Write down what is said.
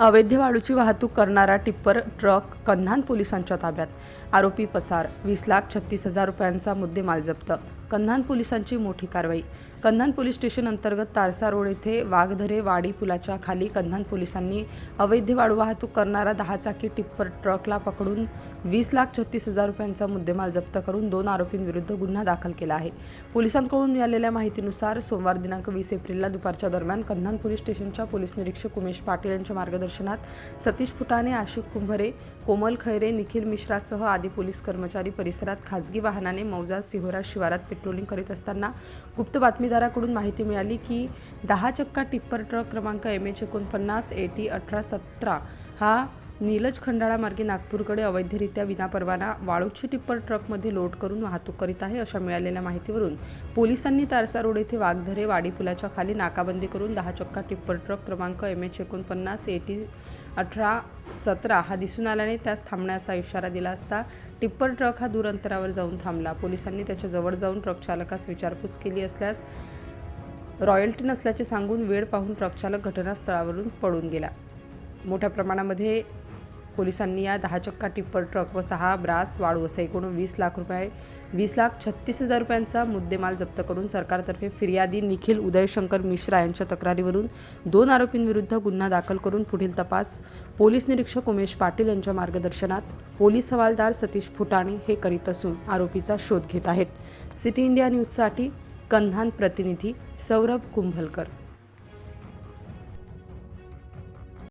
अवैध वाळूची वाहतूक करणारा टिप्पर ट्रक कन्हान पोलिसांच्या ताब्यात. आरोपी पसार वीस लाख छत्तीस हजार रुपयांचा मुद्देमाल जप्त. कन्हान पोलिसांची मोठी कारवाई. कन्हान पोलीस स्टेशन अंतर्गत तारसा रोड येथे वाघधरे वाडी पुलाच्या खाली कन्हान पोलिसांनी अवैध वाळू वाहतूक करणारा दहा चाकी टिप्पर ट्रकला पकडून वीस लाख छत्तीस हजार रुपयांचा मुद्देमाल जप्त करून दोन आरोपींविरुद्ध गुन्हा दाखल केला आहे. पोलिसांकडून मिळालेल्या माहितीनुसार सोमवार दिनांक वीस एप्रिलला दुपारच्या दरम्यान कन्हान पोलीस स्टेशनच्या पोलीस निरीक्षक उमेश पाटील यांच्या मार्गदर्शनात सतीश फुटाणे आशिक कुंभरे कोमल खैरे निखिल मिश्रासह आदी पोलीस कर्मचारी परिसरात खासगी वाहनाने मौजा सिहोरा शिवारात पेट्रोलिंग करीत असताना गुप्त बातमीदाराकडून माहिती मिळाली की दहा चक्का टिप्पर ट्रक क्रमांक एम एच एकोणपन्नास ए टी अठरा सतरा हा नीलज खंडाळा मार्गे नागपूरकडे अवैधरित्या विनापरवाना वाळूची टिप्पर ट्रकमध्ये लोड करून वाहतूक करीत आहे अशा मिळालेल्या माहितीवरून पोलिसांनी तारसा रोड येथे वाघधरे वाडी पुलाच्या खाली नाकाबंदी करून दहा चक्का टिप्पर ट्रक क्रमांक एम एच एकोणपन्नास ए टी अठरा सतरा हा दिसून आल्याने त्यास थांबण्याचा इशारा दिला असता टिप्पर ट्रक हा दूर अंतरावर जाऊन थांबला. पोलिसांनी त्याच्याजवळ जाऊन ट्रक चालकास विचारपूस केली असल्यास रॉयल्टी नसल्याचे सांगून वेळ पाहून ट्रक चालक घटनास्थळावरून पळून गेला. मोठ्या प्रमाणामध्ये पोलिसांनी या दहा चक्का टिप्पर ट्रक व सहा ब्रास वाळू असे एकूण वीस लाख रुपये वीस लाख छत्तीस हजार रुपयांचा मुद्देमाल जप्त करून सरकारतर्फे फिर्यादी निखिल उदयशंकर मिश्रा यांच्या तक्रारीवरून दोन आरोपींविरुद्ध गुन्हा दाखल करून पुढील तपास. पोलीस निरीक्षक उमेश पाटील यांच्या मार्गदर्शनात पोलीस हवालदार सतीश फुटाणे हे करीत असून आरोपीचा शोध घेत आहेत. सिटी इंडिया न्यूजसाठी कन्हान प्रतिनिधी सौरभ कुंभलकर.